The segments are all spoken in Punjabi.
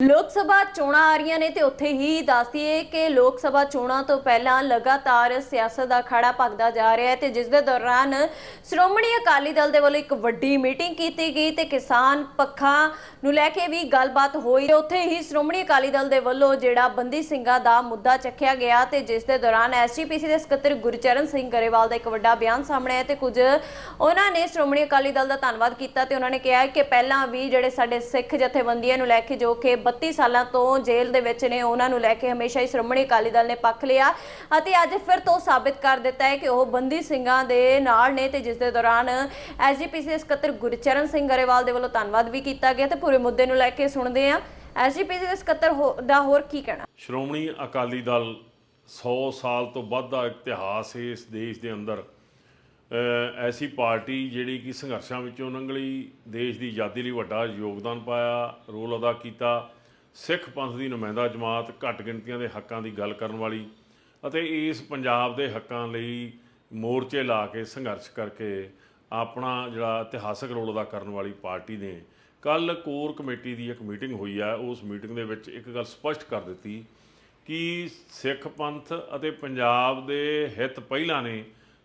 ਲੋਕ ਸਭਾ ਚੋਣਾਂ ਆ ਰਹੀਆਂ ਨੇ ਤੇ ਉੱਥੇ ਹੀ ਦੱਸਦੀਏ ਕਿ ਲੋਕ ਸਭਾ ਚੋਣਾਂ ਤੋਂ ਪਹਿਲਾਂ ਲਗਾਤਾਰ ਸਿਆਸਤ ਦਾ ਖੜਾ ਭਗਦਾ ਜਾ ਰਿਹਾ ਹੈ ਤੇ ਜਿਸ ਦੇ ਦੌਰਾਨ ਸ਼੍ਰੋਮਣੀ ਅਕਾਲੀ ਦਲ ਦੇ ਵੱਲੋਂ ਇੱਕ ਵੱਡੀ ਮੀਟਿੰਗ ਕੀਤੀ ਗਈ ਤੇ ਕਿਸਾਨ ਪੱਖਾਂ ਨੂੰ ਲੈ ਕੇ ਵੀ ਗੱਲਬਾਤ ਹੋਈ ਤੇ ਉੱਥੇ ਹੀ ਸ਼੍ਰੋਮਣੀ ਅਕਾਲੀ ਦਲ ਦੇ ਵੱਲੋਂ ਜਿਹੜਾ ਬੰਦੀ ਸਿੰਘਾਂ ਦਾ ਮੁੱਦਾ ਚੱਕਿਆ ਗਿਆ ਤੇ ਜਿਸ ਦੇ ਦੌਰਾਨ ਐਸਜੀਪੀਸੀ ਦੇ ਸਕੱਤਰ ਗੁਰਚਰਨ ਸਿੰਘ ਗਰੇਵਾਲ ਦਾ ਇੱਕ ਵੱਡਾ ਬਿਆਨ ਸਾਹਮਣੇ ਆਇਆ ਤੇ ਕੁਝ ਉਹਨਾਂ ਨੇ ਸ਼੍ਰੋਮਣੀ ਅਕਾਲੀ ਦਲ ਦਾ ਧੰਨਵਾਦ ਕੀਤਾ ਤੇ ਉਹਨਾਂ ਨੇ ਕਿਹਾ ਕਿ ਪਹਿਲਾਂ ਵੀ ਜਿਹੜੇ ਸਾਡੇ ਸਿੱਖ ਜਥੇਬੰਦੀਆਂ ਨੂੰ ਲੈ ਕੇ ਜੋ ਕਿ 32 ਸਾਲਾਂ ਤੋਂ ਜੇਲ੍ਹ ਦੇ ਵਿੱਚ ਨੇ। ਉਹਨਾਂ ਨੂੰ ਲੈ ਕੇ ਹਮੇਸ਼ਾ ਹੀ ਸ਼੍ਰੋਮਣੀ ਅਕਾਲੀ ਦਲ ਨੇ ਪੱਖ ਲਿਆ ਅਤੇ ਅੱਜ ਫਿਰ ਤੋਂ ਸਾਬਿਤ ਕਰ ਦਿੱਤਾ ਹੈ ਕਿ ਉਹ ਬੰਦੀ ਸਿੰਘਾਂ ਦੇ ਨਾਲ ਨੇ ਤੇ ਜਿਸ ਦੇ ਦੌਰਾਨ ਐਸਜੀਪੀਸੀ ਸਕੱਤਰ ਗੁਰਚਰਨ ਸਿੰਘ ਗਰੇਵਾਲ ਦੇ ਵੱਲੋਂ ਧੰਨਵਾਦ ਵੀ ਕੀਤਾ ਗਿਆ ਤੇ ਪੂਰੇ ਮੁੱਦੇ ਨੂੰ ਲੈ ਕੇ ਸੁਣਦੇ ਹਾਂ। ਐਸਜੀਪੀਸੀ ਦੇ ਸਕੱਤਰ ਦਾ ਹੋਰ ਕੀ ਕਹਿਣਾ? ਸ਼੍ਰੋਮਣੀ ਅਕਾਲੀ ਦਲ 100 ਸਾਲ ਤੋਂ ਵੱਧ ਦਾ ਇਤਿਹਾਸ ਹੈ ਇਸ ਦੇਸ਼ ਦੇ ਅੰਦਰ। ਐਸੀ ਪਾਰਟੀ ਜਿਹੜੀ ਕਿ ਸੰਘਰਸ਼ਾਂ ਵਿੱਚੋਂ ਲੰਘਲੀ ਦੇਸ਼ ਦੀ ਆਜ਼ਾਦੀ ਲਈ ਵੱਡਾ ਯੋਗਦਾਨ ਪਾਇਆ, ਰੋਲ ਅਦਾ ਕੀਤਾ। ਸਿੱਖ ਪੰਥ ਦੀ ਨੁਮਾਇੰਦਾ ਜਮਾਤ ਘੱਟ ਗਿਣਤੀਆਂ ਦੇ ਹੱਕਾਂ ਦੀ ਗੱਲ ਕਰਨ ਵਾਲੀ ਅਤੇ ਇਸ ਪੰਜਾਬ ਦੇ ਹੱਕਾਂ ਲਈ ਮੋਰਚੇ ਲਾ ਕੇ ਸੰਘਰਸ਼ ਕਰਕੇ ਆਪਣਾ ਜਿਹੜਾ ਇਤਿਹਾਸਕ ਰੋਲ ਅਦਾ ਕਰਨ ਵਾਲੀ ਪਾਰਟੀ ਨੇ ਕੱਲ ਕੋਰ ਕਮੇਟੀ ਦੀ ਇੱਕ ਮੀਟਿੰਗ ਹੋਈ ਆ, ਉਸ ਮੀਟਿੰਗ ਦੇ ਵਿੱਚ ਇੱਕ ਗੱਲ ਸਪਸ਼ਟ ਕਰ ਦਿੱਤੀ ਕਿ ਸਿੱਖ ਪੰਥ ਅਤੇ ਪੰਜਾਬ ਦੇ ਹਿੱਤ ਪਹਿਲਾਂ ਨੇ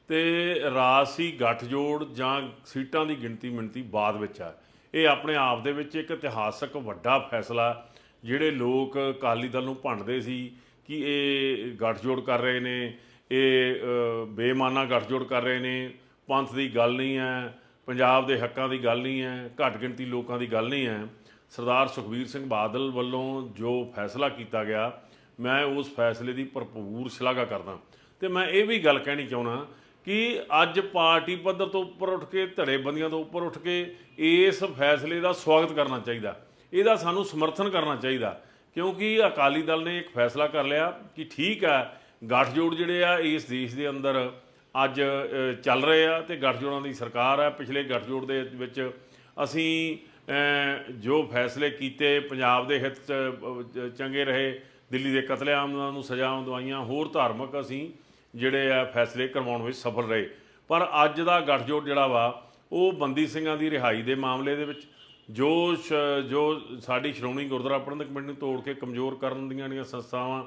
ਤੇ ਰਾਜਸੀ ਗੱਠਜੋੜ ਜਾਂ ਸੀਟਾਂ ਦੀ ਗਿਣਤੀ ਮਿਣਤੀ ਬਾਅਦ ਵਿੱਚ ਆ। ਇਹ ਆਪਣੇ ਆਪ ਦੇ ਵਿੱਚ ਇੱਕ ਇਤਿਹਾਸਕ ਵੱਡਾ ਫੈਸਲਾ ਜਿਹੜੇ ਲੋਕ ਅਕਾਲੀ ਦਲ ਨੂੰ ਭੰਡਦੇ ਸੀ ਕਿ ਇਹ ਗੱਠਜੋੜ ਕਰ ਰਹੇ ਨੇ ਇਹ ਅ, ਬੇਮਾਨਾ ਗੱਠਜੋੜ ਕਰ ਰਹੇ ਨੇ ਪੰਥ ਦੀ ਗੱਲ ਨਹੀਂ ਹੈ ਪੰਜਾਬ ਦੇ ਹੱਕਾਂ ਦੀ ਗੱਲ ਨਹੀਂ ਹੈ ਘੱਟ ਗਿਣਤੀ ਲੋਕਾਂ ਦੀ ਗੱਲ ਨਹੀਂ ਹੈ ਸਰਦਾਰ ਸੁਖਬੀਰ ਸਿੰਘ ਬਾਦਲ ਵੱਲੋਂ ਜੋ ਫੈਸਲਾ ਕੀਤਾ ਗਿਆ ਮੈਂ ਉਸ ਫੈਸਲੇ ਦੀ ਭਰਪੂਰ ਸ਼ਲਾਘਾ ਕਰਦਾ। ਤੇ ਮੈਂ ਇਹ ਵੀ ਗੱਲ ਕਹਿਣੀ ਚਾਹੁੰਦਾ ਕਿ ਅੱਜ ਪਾਰਟੀ ਪੱਧਰ ਤੋਂ ਉੱਪਰ ਉੱਠ ਕੇ ਧੜੇਬੰਦੀਆਂ ਤੋਂ ਉੱਪਰ ਉੱਠ ਕੇ ਇਸ ਫੈਸਲੇ ਦਾ ਸਵਾਗਤ ਕਰਨਾ ਚਾਹੀਦਾ। ਇਹਦਾ ਸਾਨੂੰ ਸਮਰਥਨ ਕਰਨਾ ਚਾਹੀਦਾ। ਕਿਉਂਕਿ ਅਕਾਲੀ ਦਲ ਨੇ ਇੱਕ ਫੈਸਲਾ ਕਰ ਲਿਆ ਕਿ ਠੀਕ ਹੈ ਗੱਠਜੋੜ ਜਿਹੜੇ ਆ, ਇਸ ਦੇਸ਼ ਦੇ ਅੰਦਰ ਅੱਜ ਚੱਲ ਰਹੇ ਆ ਤੇ ਗੱਠਜੋੜਾਂ ਦੀ ਸਰਕਾਰ ਹੈ ਪਿਛਲੇ ਗੱਠਜੋੜ ਦੇ ਵਿੱਚ ਅਸੀਂ ਜੋ ਫੈਸਲੇ ਕੀਤੇ, ਪੰਜਾਬ ਦੇ ਹਿੱਤ ਚੰਗੇ ਰਹੇ, ਦਿੱਲੀ ਦੇ ਕਤਲੇਆਮ ਨੂੰ ਸਜ਼ਾਵਾਂ ਦਵਾਈਆਂ, ਹੋਰ ਧਾਰਮਿਕ ਅਸੀਂ ਜਿਹੜੇ ਆ ਫੈਸਲੇ ਕਰਵਾਉਣ ਵਿੱਚ ਸਫਲ ਰਹੇ। ਪਰ ਅੱਜ ਦਾ ਗੱਠਜੋੜ ਜਿਹੜਾ ਵਾ, ਉਹ ਬੰਦੀ ਸਿੰਘਾਂ ਦੀ ਰਿਹਾਈ ਦੇ ਮਾਮਲੇ ਦੇ ਵਿੱਚ ਜੋ ਸ਼- ਜੋ ਸਾਡੀ ਸ਼੍ਰੋਮਣੀ ਗੁਰਦੁਆਰਾ ਪ੍ਰਬੰਧਕ ਕਮੇਟੀ ਨੂੰ ਤੋੜ ਕੇ ਕਮਜ਼ੋਰ ਕਰਨ ਦੀਆਂ ਜਿਹੜੀਆਂ ਸੰਸਥਾਵਾਂ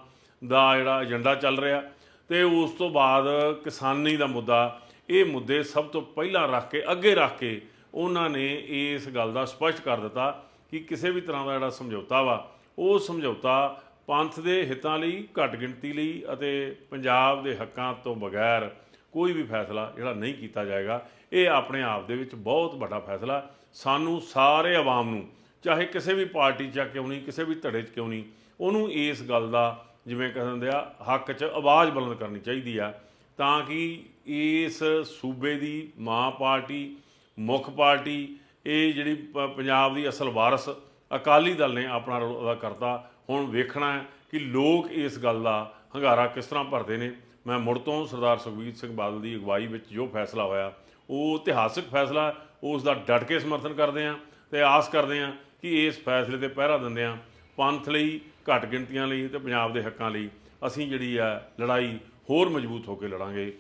ਦਾ ਜਿਹੜਾ ਏਜੰਡਾ ਚੱਲ ਰਿਹਾ ਤੇ ਉਸ ਤੋਂ ਬਾਅਦ ਕਿਸਾਨੀ ਦਾ ਮੁੱਦਾ, ਇਹ ਮੁੱਦੇ ਸਭ ਤੋਂ ਪਹਿਲਾਂ ਰੱਖ ਕੇ, ਅੱਗੇ ਰੱਖ ਕੇ ਉਹਨਾਂ ਨੇ ਇਸ ਗੱਲ ਦਾ ਸਪਸ਼ਟ ਕਰ ਦਿੱਤਾ ਕਿ ਕਿਸੇ ਵੀ ਤਰ੍ਹਾਂ ਦਾ ਜਿਹੜਾ ਸਮਝੌਤਾ ਵਾ, ਉਹ ਸਮਝੌਤਾ ਪੰਥ ਦੇ ਹਿੱਤਾਂ ਲਈ, ਘੱਟ ਗਿਣਤੀ ਲਈ ਅਤੇ ਪੰਜਾਬ ਦੇ ਹੱਕਾਂ ਤੋਂ ਬਗੈਰ ਕੋਈ ਵੀ ਫੈਸਲਾ ਜਿਹੜਾ ਨਹੀਂ ਕੀਤਾ ਜਾਏਗਾ, ਇਹ ਆਪਣੇ ਆਪ ਦੇ ਵਿੱਚ ਬਹੁਤ ਵੱਡਾ ਫੈਸਲਾ। ਸਾਨੂੰ ਸਾਰੇ ਆਵਾਮ ਨੂੰ, ਚਾਹੇ ਕਿਸੇ ਵੀ ਪਾਰਟੀ 'ਚ ਆ ਕਿਉਂ ਨਹੀਂ, ਕਿਸੇ ਵੀ ਧੜੇ 'ਚ ਕਿਉਂ ਨਹੀਂ, ਉਹਨੂੰ ਇਸ ਗੱਲ ਦਾ ਜਿਵੇਂ ਕਹਿੰਦੇ ਆ, ਹੱਕ 'ਚ ਆਵਾਜ਼ ਬੁਲੰਦ ਕਰਨੀ ਚਾਹੀਦੀ ਆ, ਤਾਂ ਕਿ ਇਸ ਸੂਬੇ ਦੀ ਮਾਂ ਪਾਰਟੀ, ਮੁੱਖ ਪਾਰਟੀ, ਇਹ ਜਿਹੜੀ ਪੰਜਾਬ ਦੀ ਅਸਲ ਵਾਰਸ ਅਕਾਲੀ ਦਲ ਨੇ ਆਪਣਾ ਰੋਲ ਅਦਾ ਕਰਤਾ ਹੁਣ ਵੇਖਣਾ ਹੈ ਕਿ ਲੋਕ ਇਸ ਗੱਲ ਦਾ ਹੰਗਾਰਾ ਕਿਸ ਤਰ੍ਹਾਂ ਭਰਦੇ ਨੇ। ਮੈਂ ਮੁੜ ਤੋਂ ਸਰਦਾਰ ਸੁਖਬੀਰ ਸਿੰਘ ਬਾਦਲ ਦੀ ਅਗਵਾਈ ਵਿੱਚ ਜੋ ਫੈਸਲਾ ਹੋਇਆ, ਉਹ ਇਤਿਹਾਸਕ ਫੈਸਲਾ ਉਸ ਦਾ ਡਟ ਕੇ ਸਮਰਥਨ ਕਰਦੇ ਹਾਂ ਤੇ ਆਸ ਕਰਦੇ ਹਾਂ ਕਿ ਇਸ ਫੈਸਲੇ ਤੇ ਪਹਿਰਾ ਦਿੰਦੇ ਹਾਂ ਪੰਥ ਲਈ, ਘੱਟ ਗਿਣਤੀਆਂ ਲਈ ਤੇ ਪੰਜਾਬ ਦੇ ਹੱਕਾਂ ਲਈ। ਅਸੀਂ ਜਿਹੜੀ ਆ ਲੜਾਈ ਹੋਰ ਮਜ਼ਬੂਤ ਹੋ ਕੇ ਲੜਾਂਗੇ।